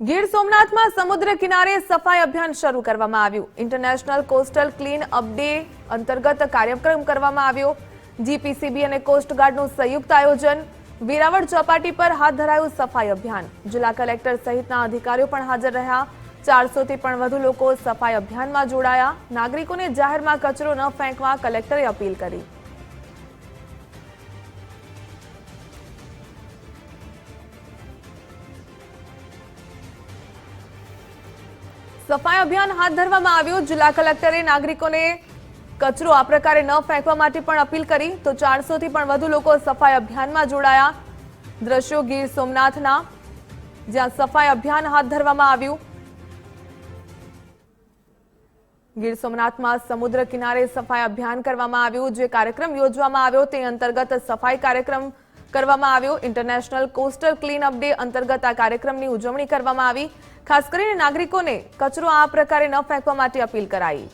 ગીર સોમનાથમાં સમુદ્ર કિનારે સફાઈ અભિયાન શરૂ કરવામાં આવ્યું. International coastal clean up day અંતર્ગત કાર્યક્રમ કરવામાં આવ્યો. જીપીસીબી અને કોસ્ટગાર્ડનું સંયુક્ત આયોજન, વેરાવળ ચોપાટી પર હાથ ધરાયું સફાઈ અભિયાન. જિલ્લા કલેક્ટર સહિતના અધિકારીઓ પણ હાજર રહ્યા. ચારસોથી પણ વધુ લોકો સફાઈ અભિયાનમાં જોડાયા. નાગરિકોને જાહેરમાં કચરો ન ફેંકવા કલેક્ટરે અપીલ કરી. સફાઈ અભિયાન હાથ ધરવામાં આવ્યું. જિલ્લા કલેક્ટરે નાગરિકોને કચરો આ પ્રકારે ન ફેંકવા માટે પણ અપીલ કરી. તો ચારસોથી પણ વધુ લોકો સફાઈ અભિયાનમાં જોડાયા. દ્રશ્યો ગીર સોમનાથના, જ્યાં સફાઈ અભિયાન હાથ ધરવામાં આવ્યું. ગીર સોમનાથમાં સમુદ્ર કિનારે સફાઈ અભિયાન કરવામાં આવ્યું. જે કાર્યક્રમ યોજવામાં આવ્યો તે અંતર્ગત સફાઈ કાર્યક્રમ કરવામાં આવ્યો. International coastal clean up day અંતર્ગત આ કાર્યક્રમની ઉજવણી કરવામાં આવી. ખાસ કરીને નાગરિકોને કચરો આ પ્રકારે ન ફેંકવા માટે અપીલ કરાઈ.